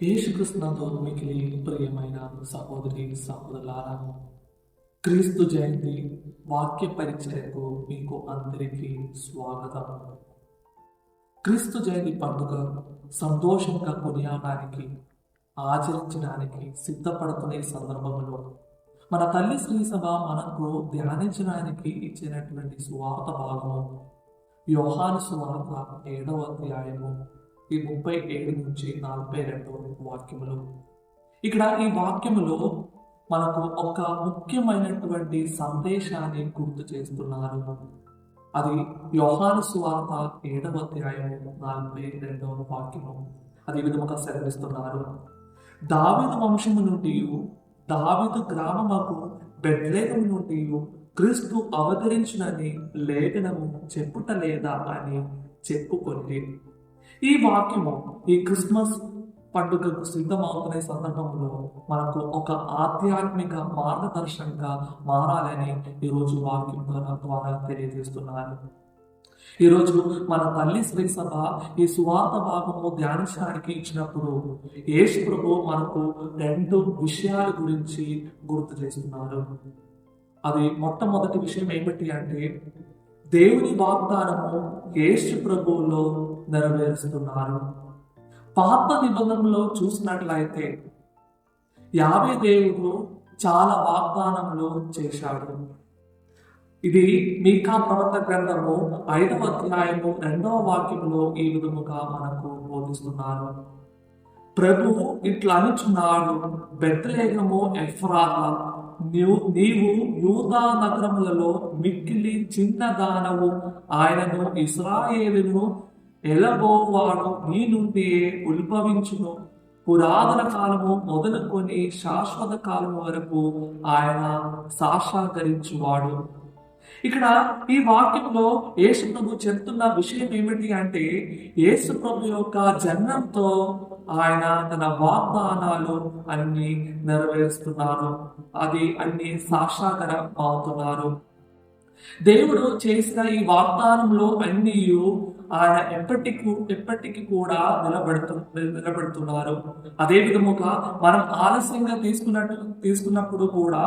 యేసుకృష్ణతో మిగిలి ప్రియమైన సహోదరి సహోదరులారా క్రీస్తు జయంతి వాక్య పరిచయకు మీకు అందరికీ స్వాగతం క్రీస్తు జయంతి పండుగ సంతోషంగా కొనియాడడానికి ఆచరించడానికి సిద్ధపడుతున్న ఈ సందర్భంలో మన తల్లి శ్రీ సభ మనకు ధ్యానించడానికి ఇచ్చినటువంటి సువార్త భాగము వ్యూహాను సువార్త ఏడవ అధ్యాయము ఈ ముప్పై ఏడు నుంచి నలభై రెండు వాక్యములు. ఇక్కడ ఈ వాక్యములో మనకు ఒక ముఖ్యమైనటువంటి సందేశాన్ని గుర్తు చేస్తున్నారు. అది యోహాను సువార్త ఏడవ అధ్యాయము నలభై రెండవ వాక్యము. అదే విధముగా సెలవిస్తున్నారు. దావిదు వంశము నుండి దావిదు గ్రామముకు బెడ్లేగము నుండి క్రీస్తు అవతరించునని లేఖనము చెప్పుట లేదా అని చెప్పుకొని ఈ వాక్యము ఈ క్రిస్మస్ పండుగకు సిద్ధమవుతున్న సందర్భంలో మనకు ఒక ఆధ్యాత్మిక మార్గదర్శకంగా మారాలని ఈరోజు వాక్యం ద్వారా ద్వారా తెలియజేస్తున్నారు. ఈరోజు మన తల్లి శ్రీ సభ ఈ సువార్త భాగము ధ్యానించడానికి ఇచ్చినప్పుడు యేసు ప్రభు మనకు రెండు విషయాల గురించి గుర్తు చేస్తున్నారు. అది మొట్టమొదటి విషయం ఏమిటి అంటే దేవుని వాగ్దానము యేసు ప్రభువులో నెరవేరుస్తున్నారు పాప నిబంధనలో చూసినట్లయితే యాభై దేవుడు చాలా వాగ్దానములు చేశాడు. ఇది మీకా ప్రవర్త గ్రంథము ఐదవ అధ్యాయము రెండవ వాక్యంలో ఈ విధముగా మనకు బోధిస్తున్నారు ప్రభు ఇట్లా అనుచున్నాడు బెత్తలేగము ఎఫ్రాత నీవు నీవు యూదా నగరములలో మిక్కిలి చిన్నదానవు ఆయనను ఇస్రాయేలును ఎలబోవాడు నీ నుండి ఉద్భవించును. పురాతన కాలము మొదలుకొని శాశ్వత కాలము వరకు ఆయన సాక్షాకరించువాడు ఇక్కడ ఈ వాక్యంలో యేసు ప్రభు చెప్తున్న విషయం ఏమిటి అంటే యేసు ప్రభు యొక్క జన్మంతో ఆయన తన వాగ్దానాలు అన్ని నెరవేరుస్తున్నారు. అది అన్ని సాక్షాకరం అవుతున్నారు దేవుడు చేసిన ఈ వాగ్దానంలో అన్నీ ఆయన ఎప్పటికి ఎప్పటికీ కూడా నిలబెడుతు నిలబెడుతున్నారు. అదే విధముగా మనం ఆలస్యంగా తీసుకున్నట్టు తీసుకున్నప్పుడు కూడా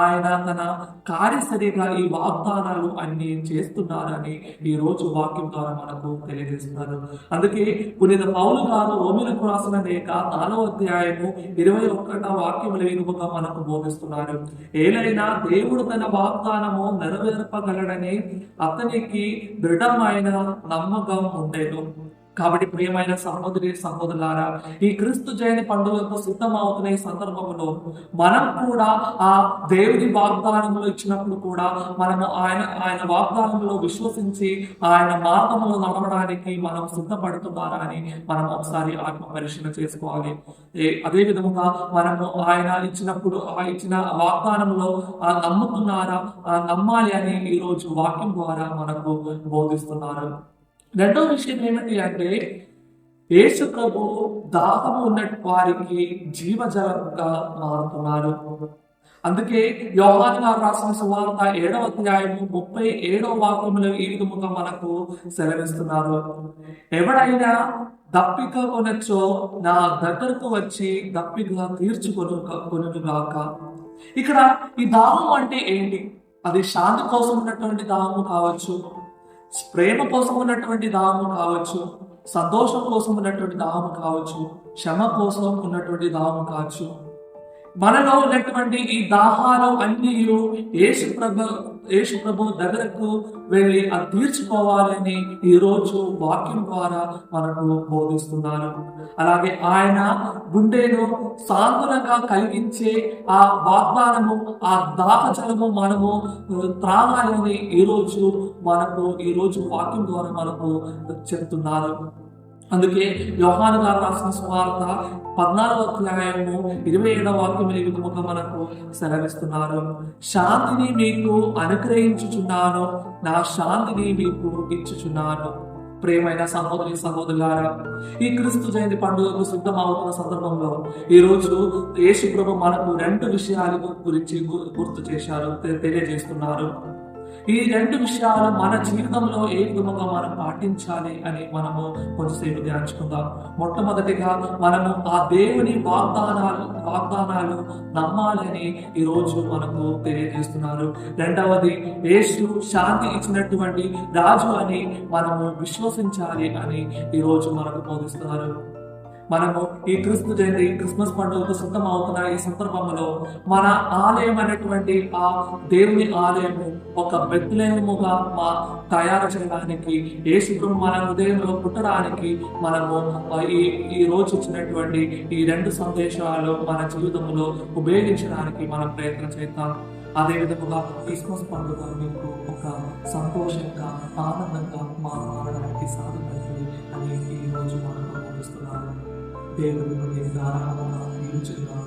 ఆయన తన కార్యసరిగా ఈ వాగ్దానాలు అన్ని చేస్తున్నారని ఈ రోజు వాక్యం ద్వారా మనకు తెలియజేస్తున్నారు. అందుకే పునీత పౌలు గారు ఓమిలకు రాసిన లేక నాలుగో అధ్యాయము ఇరవై ఒకటో వాక్యముల విధముగా మనకు బోధిస్తున్నారు. ఏలైనా దేవుడు తన వాగ్దానము నెరవేర్పగలడని అతనికి దృఢమైన నమ్మకం ఉండేది కాబట్టి ప్రియమైన సహోదరి సహోదరులారా ఈ క్రీస్తు జయంతి పండుగకు సిద్ధమవుతున్న ఈ సందర్భంలో మనం కూడా ఆ దేవుని వాగ్దానంలో ఇచ్చినప్పుడు కూడా మనము ఆయన ఆయన వాగ్దానంలో విశ్వసించి ఆయన మార్గంలో నడవడానికి మనం సిద్ధపడుతున్నారా అని మనం ఒకసారి ఆత్మ పరిశీలన చేసుకోవాలి. అదే విధముగా మనము ఆయన ఇచ్చినప్పుడు ఆ ఇచ్చిన వాగ్దానంలో ఆ నమ్ముతున్నారా ఆ నమ్మాలి అని ఈ రోజు వాక్యం ద్వారా మనకు బోధిస్తున్నారు. రెండో విషయం ఏమిటి అంటే యేసు ప్రభు దాహము ఉన్నట్టు వారికి జీవజలంగా మారుతున్నారు. అందుకే యోహాన్ గారు రాసిన సువార్త ఏడవ అధ్యాయము ముప్పై ఏడవ వాక్యంలో ఈ విధముగా మనకు సెలవిస్తున్నారు. ఎవడైనా దప్పిక కొనొచ్చో నా దగ్గరకు వచ్చి దప్పిక తీర్చుకొను కొనుగాక. ఇక్కడ ఈ దాహం అంటే ఏంటి? అది శాంతి కోసం ఉన్నటువంటి దాహము కావచ్చు ప్రేమ కోసం ఉన్నటువంటి దాహము కావచ్చు సంతోషం కోసం ఉన్నటువంటి దాహము కావచ్చు క్షమ కోసం ఉన్నటువంటి దాహము కావచ్చు. మనలో ఉన్నటువంటి ఈ దాహాలు అన్ని యేసు ప్రభు యేసు ప్రభు దగ్గరకు వెళ్ళి అది తీర్చుకోవాలని ఈ రోజు వాక్యం ద్వారా మనకు బోధిస్తున్నారు అలాగే ఆయన గుండెను సాంత్వనంగా కలిగించే ఆ వాగ్దానము ఆ దాహజలము మనము త్రాగాలని ఈ రోజు మనకు ఈ రోజు వాక్యం ద్వారా మనకు చెప్తున్నారు అందుకే యోహాను గారు రాసిన స్వార్థ పద్నాలుగో అధ్యాయము ఇరవై ఏడవ వాక్యం ఈ విధముగా మనకు సెలవిస్తున్నారు. శాంతిని మీకు అనుగ్రహించుచున్నాను నా శాంతిని మీకు ఇచ్చుచున్నాను. ప్రేమైన సహోదరి సహోదరులారా ఈ క్రీస్తు జయంతి పండుగకు సిద్ధమవుతున్న సందర్భంలో ఈ యేసు ప్రభు మనకు రెండు విషయాల గురించి గుర్తు చేశారు తెలియజేస్తున్నారు. ఈ రెండు విషయాలు మన జీవితంలో ఏ విధముగా మనం పాటించాలి అని మనము కొంచెంసేపు ధ్యానించుకుందాం. మొట్టమొదటిగా మనము ఆ దేవుని వాగ్దానాలు వాగ్దానాలు నమ్మాలని ఈరోజు మనకు తెలియజేస్తున్నారు. రెండవది యేసు శాంతి ఇచ్చినటువంటి రాజు అని మనము విశ్వసించాలి అని ఈరోజు మనకు బోధిస్తున్నారు. మనము ఈ క్రిస్తు జయంతి క్రిస్మస్ పండుగకు సిద్ధం అవుతున్న ఈ సందర్భంలో మన ఆలయం అనేటువంటి ఆ దేవుని ఆలయము ఒక బెత్లేముగా మా తయారు చేయడానికి యేసు మన హృదయంలో పుట్టడానికి మనము ఈ ఈ రోజు ఇచ్చినటువంటి ఈ రెండు సందేశాలు మన జీవితంలో ఉపయోగించడానికి మనం ప్రయత్నం చేద్దాం. అదేవిధముగా క్రిస్మస్ పండుగ మీకు ఒక సంతోషంగా ఆనందంగా మారడానికి సాధపడుతుంది అని ఈ రోజు మనకు బోధిస్తున్నారు దేవుని ఆరాధన నిలుచుగా